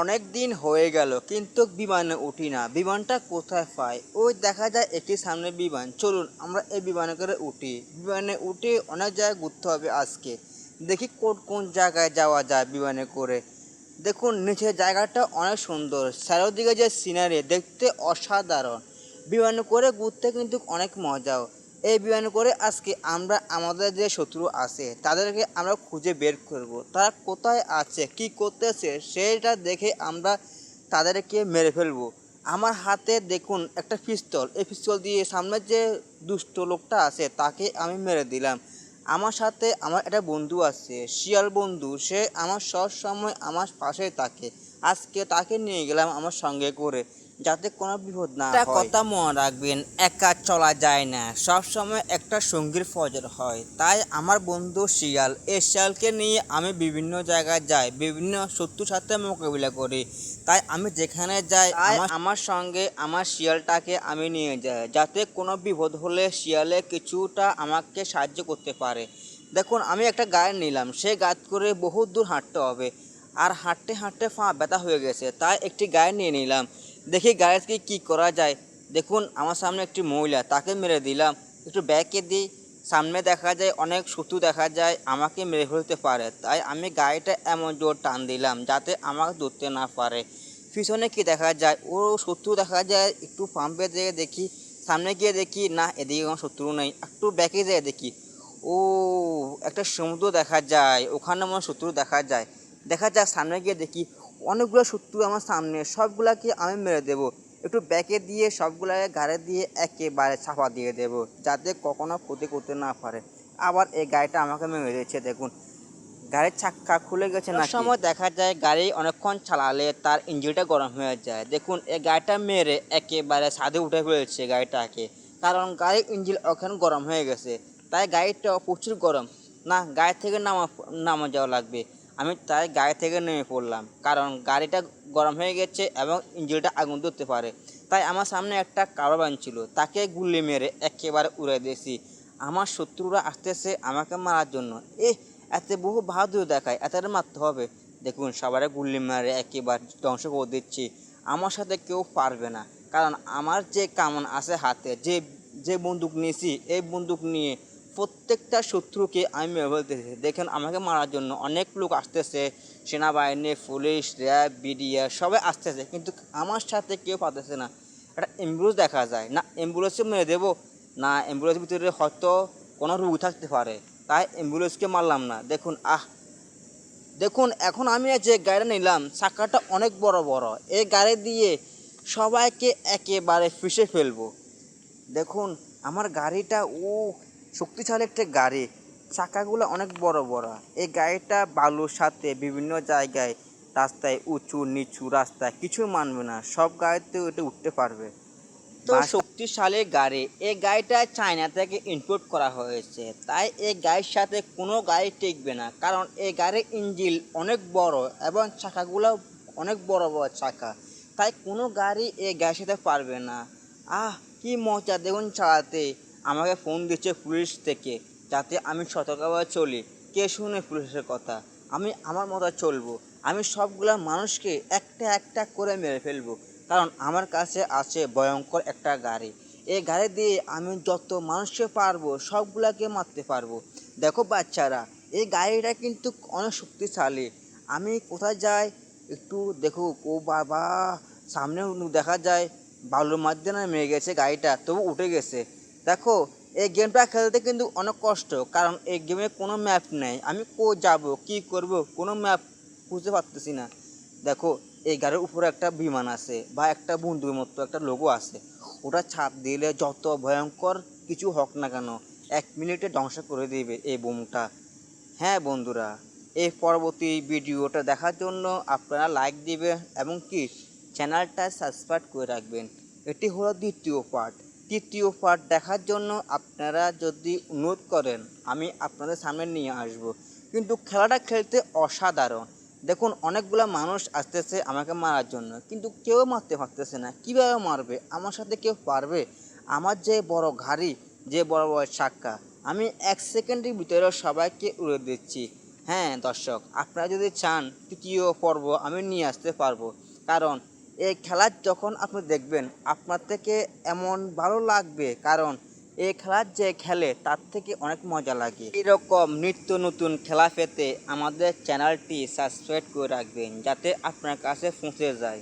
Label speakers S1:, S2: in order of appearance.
S1: অনেক দিন হয়ে গেল, কিন্তু বিমানে উঠি না। বিমানটা কোথায় পাই ওই দেখা যায় একটি সামনে বিমান। চলুন, আমরা এই বিমানে করে উঠি। বিমানে উঠে অনেক জায়গায় ঘুরতে হবে আজকে। দেখি কোন কোন জায়গায় যাওয়া যায় বিমানে করে। দেখুন, নিচের জায়গাটা অনেক সুন্দর। চারিদিকে যে সিনারি দেখতে অসাধারণ। বিমানে করে ঘুরতে কিন্তু অনেক মজাও। এই বিমানে করে আজকে আমরা আমাদের যে শত্রু আছে, তাদেরকে আমরা খুঁজে বের করব। তারা কোথায় আছে, কি করতেছে, সেটা দেখে আমরা তাদেরকে মেরে ফেলব। আমার হাতে দেখুন একটা পিস্তল। এই পিস্তল দিয়ে সামনে যে দুষ্ট লোকটা আছে, তাকে আমি মেরে দিলাম। আমার সাথে আমার একটা বন্ধু আছে, শিয়াল বন্ধু। সে আমার সব সময় আমার পাশে থাকে। আজকে তাকে নিয়ে গেলাম আমার সঙ্গে করে। যাতে কোনো বিপদ না একটা কথা মনে রাখবেন একা চলা যায় না। সব সময় একটা সঙ্গীর ফজর হয়। তাই আমার বন্ধু শিয়াল এই শিয়ালকে নিয়ে আমি বিভিন্ন জায়গায় যাই বিভিন্ন শত্রুর সাথে মোকাবিলা করি। তাই আমি যেখানে যাই আমার সঙ্গে আমার শিয়ালটাকে আমি নিয়ে যাই যাতে কোনো বিপদ হলে শিয়ালে কিছুটা আমাকে সাহায্য করতে পারে। দেখুন আমি একটা গায়ে নিলাম। সেই গাছ করে বহু দূর হাঁটতে হবে। আর হাঁটতে হাঁটতে পা ব্যথা হয়ে গেছে। তাই একটি গায়ে নিয়ে নিলাম। দেখি গাড়িতে কি করা যায়। দেখুন, আমার সামনে একটি মহিলা, তাকে মেরে দিলাম। একটু ব্যাকে দিই। সামনে দেখা যায় অনেক শত্রু দেখা যায়, আমাকে মেরে ফেলতে পারে। তাই আমি গাড়িটা এমন জোর টান দিলাম যাতে আমাকে ধরতে না পারে। পিছনে কি দেখা যায়? ও শত্রু দেখা যায়, একটু পাম্পে যেয়ে দেখি। সামনে গিয়ে দেখি, না, এদিকে কোনো শত্রু নেই। একটু ব্যাকে যেয়ে দেখি। ও, একটা সমুদ্র দেখা যায়, ওখানে মনে শত্রু দেখা যায়। দেখা যায়, সামনে গিয়ে দেখি অনেকগুলো শত্রু আমার সামনে সবগুলাকে আমি মেরে দেব। একটু ব্যাকে দিয়ে সবগুলাকে গাড়ি দিয়ে একেবারে ছাপা দিয়ে দেব যাতে কখনো ক্ষতি করতে না পারে। আবার এই গাড়িটা আমাকে মেরে দিচ্ছে দেখুন। গাড়ির চাক্কা খুলে গেছে না সময় দেখা যায় গাড়ি অনেকক্ষণ চালালে তার ইঞ্জিনটা গরম হয়ে যায়। দেখুন এই গাড়িটা মেরে একেবারে ছাদে উঠে ফেলেছে গাড়িটাকে। কারণ গাড়ির ইঞ্জিন ওখানে গরম হয়ে গেছে। তাই গাড়িটা প্রচুর গরম। না গাড়ি থেকে নামা নামা যাওয়া লাগবে। আমি তাই গাড়ি থেকে নেমে পড়লাম, কারণ গাড়িটা গরম হয়ে গেছে এবং ইঞ্জিনটা আগুন ধরতে পারে। তাই আমার সামনে একটা কারবান ছিল, তাকে গুলি মেরে একেবারে উড়ে দিয়েছি। আমার শত্রুরা আসতেছে আমাকে মারার জন্য। এ এত বহু বাহাদুর দেখায় এত মারতে হবে। দেখুন সবারে গুলি মেরে একেবারে ধ্বংস করে দিচ্ছি। আমার সাথে কেউ পারবে না, কারণ আমার যে কামন আছে হাতে, যে যে বন্দুক নিয়েছি, এই বন্দুক নিয়ে প্রত্যেকটা শত্রুকে আমি মেরে ফেলতেছি দেখেন, আমাকে মারার জন্য অনেক লোক আসতেছে, সেনাবাহিনী, পুলিশ, র্যাব বিডিআর সবাই আসতেছে, কিন্তু আমার সাথে কেউ পাতেছে না। একটা অ্যাম্বুলেন্স দেখা যায়। না অ্যাম্বুলেন্সে মেরে দেবো? না অ্যাম্বুলেন্সের ভিতরে হয়তো কোনো রোগ থাকতে পারে। তাই অ্যাম্বুলেন্সকে মারলাম না। দেখুন, আহ! দেখুন, এখন আমি যে গাড়িটা নিলাম, চাকাটা অনেক বড় বড়। এই গাড়ি দিয়ে সবাইকে একেবারে ফিসে ফেলব। দেখুন, আমার গাড়িটা ও শক্তিশালী একটা গাড়ি। চাকাগুলো অনেক বড় বড়। এই গাড়িটা বালুর সাথে বিভিন্ন জায়গায় রাস্তায় উঁচু নিচু রাস্তায় কিছু মানবে না। সব গাড়িতে ওটা উঠতে পারবে। তো শক্তিশালী গাড়ি। এই গাড়িটা চায়না থেকে ইম্পোর্ট করা হয়েছে। তাই এই গাড়ির সাথে কোনো গাড়ি টিকবে না। কারণ এই গাড়ির ইঞ্জিন অনেক বড় এবং চাকাগুলো অনেক বড় বড় চাকা। তাই কোনো গাড়ি এই গাড়ির সাথে পারবে না। আহ কি মজা। দেখুন চালাতে। আমাকে ফোন দিচ্ছে পুলিশ থেকে যাতে আমি সতর্কভাবে চলি। কে শুনে পুলিশের কথা? আমি আমার মতো চলবো। আমি সবগুলা মানুষকে একটা একটা করে মেরে ফেলব। কারণ আমার কাছে আছে ভয়ঙ্কর একটা গাড়ি। এই গাড়ি দিয়ে আমি যত মানুষকে পারব, সবগুলাকে মারতে পারব। দেখো বাচ্চারা, এই গাড়িটা কিন্তু অনেক শক্তিশালী। আমি কোথায় যাই? একটু দেখো। ও বাবা সামনে দেখা যায়। বালুর মাধ্যমে নেমে গেছে গাড়িটা, তবু উঠে গেছে। দেখো, এই গেমটা খেলতে কিন্তু অনেক কষ্ট, কারণ এই গেমে কোনো ম্যাপ নেই। আমি কো যাব, কি করব, কোনো ম্যাপ বুঝতে পারতেছি না। দেখো, এই গাড়ির উপরে একটা বিমান আছে, বা একটা বন্ধুর মতো একটা লোগো আছে। ওটা ছাপ দিলে যত ভয়ঙ্কর কিছু হোক না কেন, এক মিনিটে ধ্বংস করে দিবে এই বোমটা। হ্যাঁ বন্ধুরা, এই পরবর্তী ভিডিওটা দেখার জন্য আপনারা লাইক দিবেন এবং কি চ্যানেলটা সাবস্ক্রাইব করে রাখবেন। এটি হলো দ্বিতীয় পার্ট তৃতীয় পার্ট দেখার জন্য আপনারা যদি অনুরোধ করেন, আমি আপনাদের সামনে নিয়ে আসব। কিন্তু খেলাটা খেলতে অসাধারণ। দেখুন, অনেকগুলো মানুষ আসতেছে আমাকে মারার জন্য। কিন্তু কেউ মারতে পারতেছে না। কীভাবে মারবে? আমার সাথে কেউ পারবে? আমার যে বড় ঘাড়ি, যে বড় বড় চাক্কা আমি এক সেকেন্ডের ভিতরে সবাইকে উড়ে দিচ্ছি। হ্যাঁ দর্শক, আপনারা যদি চান তৃতীয় পর্ব আমি নিয়ে আসতে পারব। কারণ এই খেলা যখন আপনি দেখবেন, আপনার থেকে এমন ভালো লাগবে কারণ এই খেলার যে খেলে তার থেকে অনেক মজা লাগে। এরকম নিত্য নতুন খেলা পেতে আমাদের চ্যানেলটি সাবস্ক্রাইব করে রাখবেন যাতে আপনার কাছে পৌঁছে যায়।